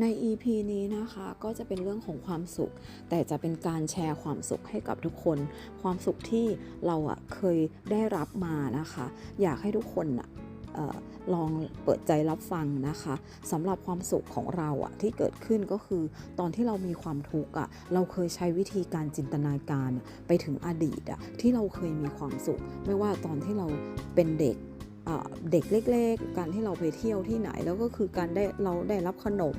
ใน EP นี้นะคะก็จะเป็นเรื่องของความสุข แต่จะเป็นการแชร์ความสุขให้กับทุกคน ความสุขที่เราอะเคยได้รับมานะคะ อยากให้ทุกคนอะเอ่อลองเปิดใจรับฟังนะคะสำหรับความสุขของเราอะที่เกิดขึ้นก็คือตอนที่เรามีความทุกข์อะเราเคยใช้วิธีการจินตนาการไปถึงอดีตอะที่เราเคยมีความสุข ไม่ว่าตอนที่เราเป็นเด็ก เด็กเล็กๆ การที่เราไปเที่ยวที่ไหนแล้วก็คือการได้เราได้รับขนม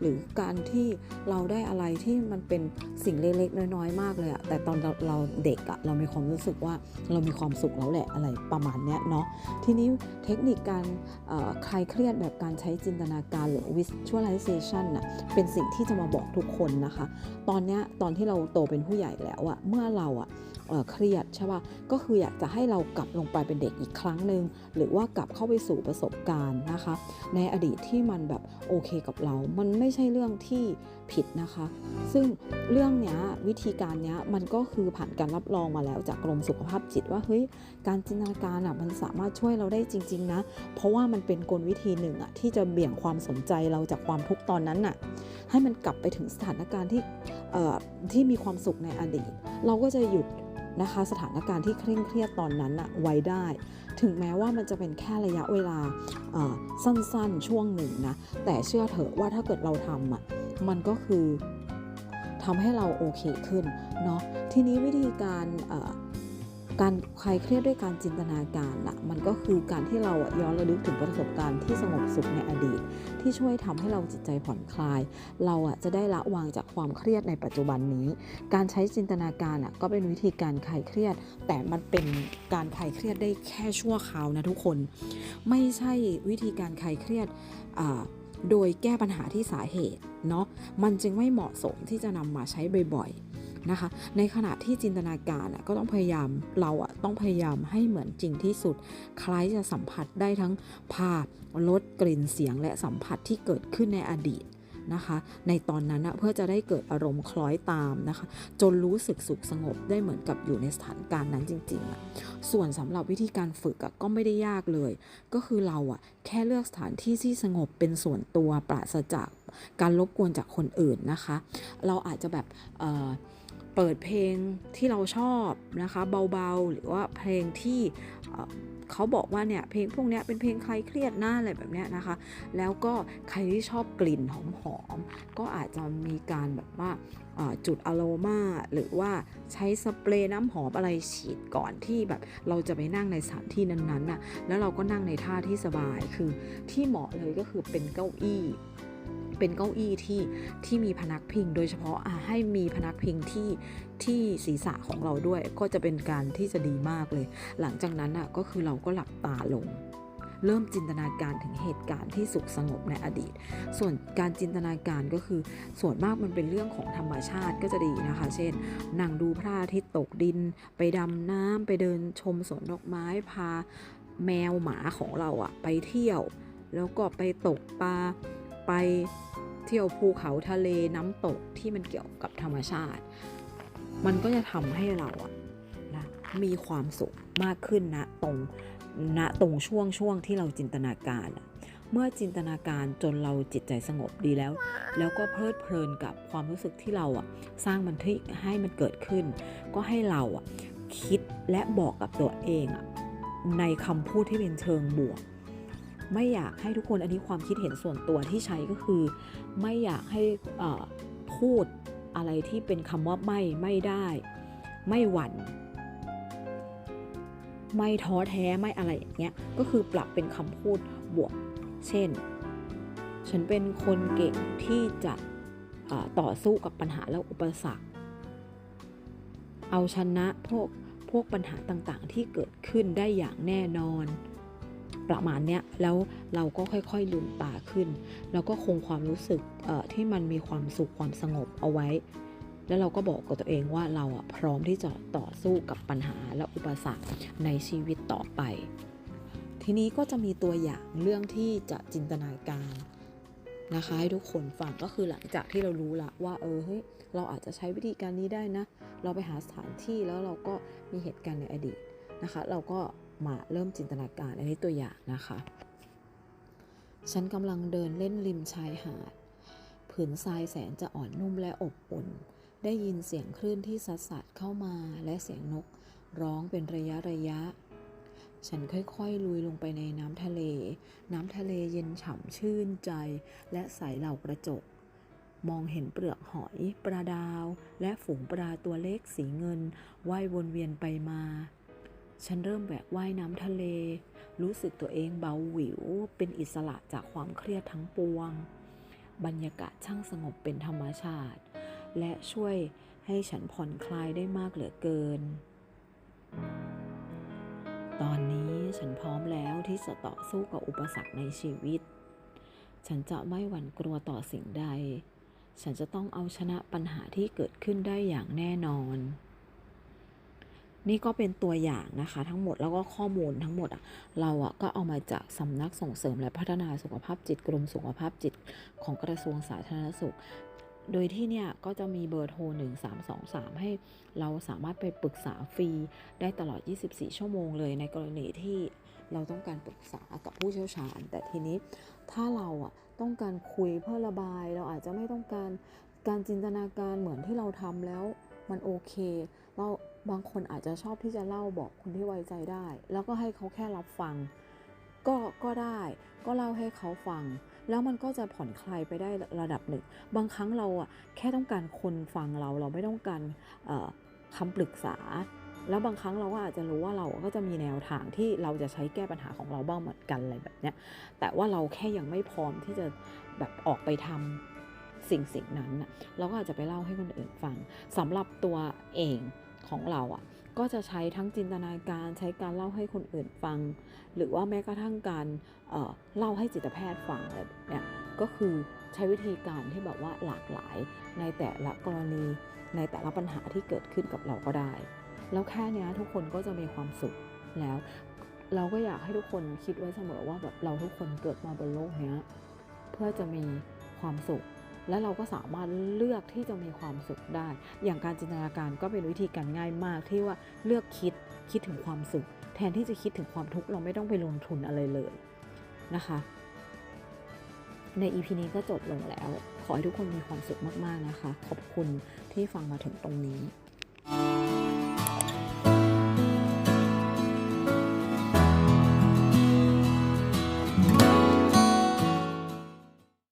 หรือการที่เราได้อะไรที่มันเป็นสิ่งเล็กๆ น้อยๆ มากเลยอะแต่ตอนเราเราเด็กอะเรามีความรู้สึกว่าเรามีความสุขแล้วแหละอะไรประมาณเนี้ยเนาะทีนี้เทคนิคการคลายเครียดแบบการใช้จินตนาการหรือ visualization น่ะเป็นสิ่งที่จะมาบอกทุกคนนะคะ ตอนเนี้ยตอนที่เราโตเป็นผู้ใหญ่แล้วอะเมื่อเราอะเเครียดใช่ป่ะก็คืออยากจะให้เรากลับลงไปเป็นเด็กอีกครั้งหนึ่งหรือว่ากลับเข้าไปสู่ประสบการณ์นะคะ ในอดีตที่มันแบบโอเคกับเรา มันไม่ใช่เรื่องที่ผิดนะคะ ซึ่งเรื่องเนี้ยวิธีการเนี้ยมันก็คือผ่านการรับรองมาแล้วจากกรมสุขภาพจิตว่าเฮ้ยการจินตนาการอะมันสามารถช่วยเราได้จริง ๆ นะ เพราะว่ามันเป็นกลวิธีหนึ่งอะที่จะเบี่ยงความสนใจเราจากความทุกข์ตอนนั้นน่ะให้มันกลับไปถึงสถานการณ์ที่ที่มีความสุขในอดีต เราก็จะหยุด นะคะ สถานการณ์ที่เคร่งเครียดตอนนั้นอะไว้ได้ ถึงแม้ว่ามันจะเป็นแค่ระยะเวลาสั้นๆช่วงหนึ่งนะ แต่เชื่อเถอะว่าถ้าเกิดเราทำอะมันก็คือทำให้เราโอเคขึ้นเนาะทีนี้วิธีการ การคลายเครียดด้วยการจินตนาการอะมันก็คือการที่เราอะย้อนระลึกถึงประสบการณ์ที่สงบสุขในอดีต ที่ช่วยทำให้เราจิตใจผ่อนคลาย เราอะจะได้ละวางจากความเครียดในปัจจุบันนี้ การใช้จินตนาการอะก็เป็นวิธีการคลายเครียด แต่มันเป็นการคลายเครียดได้แค่ชั่วคราวนะทุกคน ไม่ใช่วิธีการคลายเครียดอ่าโดยแก้ปัญหาที่สาเหตุเนาะมันจึงไม่เหมาะสมที่จะนำมาใช้บ่อยๆ นะคะ ในขณะที่จินตนาการอะก็ต้องพยายามเราอะต้องพยายามให้เหมือนจริงที่สุด คล้ายจะสัมผัสได้ทั้งภาพรสกลิ่นเสียงและสัมผัสที่เกิดขึ้นในอดีตนะคะในตอนนั้นนะเพื่อจะได้เกิดอารมณ์คล้อยตามนะคะ จนรู้สึกสุขสงบได้เหมือนกับอยู่ในสถานการณ์นั้นจริงๆอะส่วนสำหรับวิธีการฝึกก็ไม่ได้ยากเลย ก็คือเราอะแค่เลือกสถานที่ที่สงบเป็นส่วนตัวปราศจากการรบกวนจากคนอื่นนะคะ เราอาจจะแบบเเปิดเพลงที่เราชอบนะคะเบาๆ หรือว่าเพลงที่เขาบอกว่าเนี่ยเพลงพวกนี้เป็นเพลงคลายเครียดหน้าอะไรแบบเนี้ยนะคะ แล้วก็ใครที่ชอบกลิ่นหอมๆก็อาจจะมีการแบบว่าจุดอะโรมาหรือว่าใช้สเปรย์น้ำหอมอะไรฉีดก่อนที่แบบเราจะไปนั่งในสถานที่นั้นๆน่ะแล้วเราก็นั่งในท่าที่สบายคือที่เหมาะเลยก็คือเป็นเก้าอี้ เป็นเก้าอี้ที่ที่มีพนักพิง โดยเฉพาะะให้มีพนักพิงที่ที่ศีรษะของเราด้วย ก็จะเป็นการที่จะดีมากเลย หลังจากนั้นอะก็คือเราก็หลับตาลงเริ่มจินตนาการถึงเหตุการณ์ที่สุขสงบในอดีต ส่วนการจินตนาการก็คือส่วนมากมันเป็นเรื่องของธรรมชาติก็จะดีนะคะ เช่น นั่งดูพระอาทิตย์ตกดิน ไปดำน้ำไปเดินชมสวนดอกไม้ พาแมวหมาของเราอะไปเที่ยว แล้วก็ไปตกปลา ไปเที่ยวภูเขาทะเลน้ำตกที่มันเกี่ยวกับธรรมชาติ มันก็จะทำให้เราอะนะมีความสุขมากขึ้นนะตรงณตรงช่วงช่วงที่เราจินตนาการ เมื่อจินตนาการจนเราจิตใจสงบดีแล้ว แล้วก็เพลิดเพลินกับความรู้สึกที่เราอะสร้างมันที่ให้มันเกิดขึ้น ก็ให้เราอะคิดและบอกกับตัวเองอะในคำพูดที่เป็นเชิงบวก ไม่อยากให้ทุกคนอันนี้ความคิดเห็นส่วนตัวที่ใช้ก็คือ ไม่อยากให้พูดอะไรที่เป็นคำว่าไม่ไม่ได้ ไม่หวั่นไม่ท้อแท้ไม่อะไรอย่างเงี้ยก็คือปรับเป็นคำพูดบวก เช่น ฉันเป็นคนเก่งที่จะเอ่อต่อสู้กับปัญหาและอุปสรรค เอาชนะพวกพวกปัญหาต่างๆ ที่เกิดขึ้นได้อย่างแน่นอน ประมาณเนี้ยแล้วเราก็ค่อยๆลืมตาขึ้น แล้วก็คงความรู้สึกเอ่อที่มันมีความสุขความสงบเอาไว้ แล้วเราก็บอกกับตัวเองว่าเราอะพร้อมที่จะต่อสู้กับปัญหาและอุปสรรคในชีวิตต่อไป ทีนี้ก็จะมีตัวอย่างเรื่องที่จะจินตนาการนะคะให้ทุกคนฟังก็คือหลังจากที่เรารู้ละว่าเออเฮ้ยเราอาจจะใช้วิธีการนี้ได้นะ เราไปหาสถานที่แล้วเราก็มีเหตุการณ์ในอดีตนะคะ เราก็ มาเริ่มจินตนาการ อันนี้ตัวอย่างนะคะ ฉันกำลังเดินเล่นริมชายหาด ผืนทรายแสนจะอ่อนนุ่มและอบอุ่น ได้ยินเสียงคลื่นที่สัดสัดเข้ามาและเสียงนกร้องเป็นระยะระยะ ฉันค่อยๆ ลุยลงไปในน้ำทะเล น้ำทะเลเย็นฉ่ำชื่นใจ และใสเหล่ากระจกมองเห็นเปลือกหอยปลาดาว และฝูงปลาตัวเล็กสีเงินว่ายวนเวียนไปมา ฉันเริ่มแหวกว่ายน้ำทะเล รู้สึกตัวเองเบาหวิว เป็นอิสระจากความเครียดทั้งปวง บรรยากาศช่างสงบเป็นธรรมชาติ และช่วยให้ฉันผ่อนคลายได้มากเหลือเกิน ตอนนี้ฉันพร้อมแล้วที่จะต่อสู้กับอุปสรรคในชีวิต ฉันจะไม่หวั่นกลัวต่อสิ่งใด ฉันจะต้องเอาชนะปัญหาที่เกิดขึ้นได้อย่างแน่นอน นี่ก็เป็นตัวอย่างนะคะ ทั้งหมดแล้วก็ข้อมูลทั้งหมดอะเราอะก็เอามาจากสำนักส่งเสริมและพัฒนาสุขภาพจิตกรมสุขภาพจิตของกระทรวงสาธารณสุข โดยที่เนี่ยก็จะมีเบอร์โทร 1323 ให้เราสามารถไปปรึกษาฟรีได้ตลอด 24 ชั่วโมงเลยในกรณีที่เราต้องการปรึกษากับผู้เชี่ยวชาญ แต่ทีนี้ถ้าเราอะต้องการคุยเพื่อระบาย เราอาจจะไม่ต้องการการจินตนาการเหมือนที่เราทำแล้วมันโอเค เรา บางคนอาจจะชอบที่จะเล่าบอกคนที่ไว้ใจได้ แล้วก็ให้เขาแค่รับฟัง ก็ก็ได้ก็เล่าให้เขาฟัง แล้วมันก็จะผ่อนคลายไปได้ระดับหนึ่ง บางครั้งเราอะแค่ต้องการคนฟังเราเราไม่ต้องการคำปรึกษา แล้วบางครั้งเราก็อาจจะรู้ว่าเราก็จะมีแนวทางที่เราจะใช้แก้ปัญหาของเราบ้างเหมือนกันอะไรแบบเนี้ยแต่ว่าเราแค่ยังไม่พร้อมที่จะแบบออกไปทำสิ่งสิ่งนั้น เราก็อาจจะไปเล่าให้คนอื่นฟังสำหรับตัวเอง ของเราอะก็จะใช้ทั้งจินตนาการใช้การเล่าให้คนอื่นฟัง หรือว่าแม้กระทั่งการเเล่าให้จิตแพทย์ฟังเนี้ยก็คือใช้วิธีการที่แบบว่าหลากหลายในแต่ละกรณีในแต่ละปัญหาที่เกิดขึ้นกับเราก็ได้ แล้วแค่นี้ทุกคนก็จะมีความสุขแล้ว เราก็อยากให้ทุกคนคิดไว้เสมอว่าแบบเราทุกคนเกิดมาบนโลกนี้เพื่อจะมีความสุข และเราก็สามารถเลือกที่จะมีความสุขได้ อย่างการจินตนาการก็เป็นวิธีการง่ายมากที่ว่าเลือกคิดคิดถึงความสุข แทนที่จะคิดถึงความทุกข์เราไม่ต้องไปลงทุนอะไรเลยนะคะ ใน EP นี้ก็จบลงแล้ว ขอให้ทุกคนมีความสุขมากๆนะคะ ขอบคุณที่ฟังมาถึงตรงนี้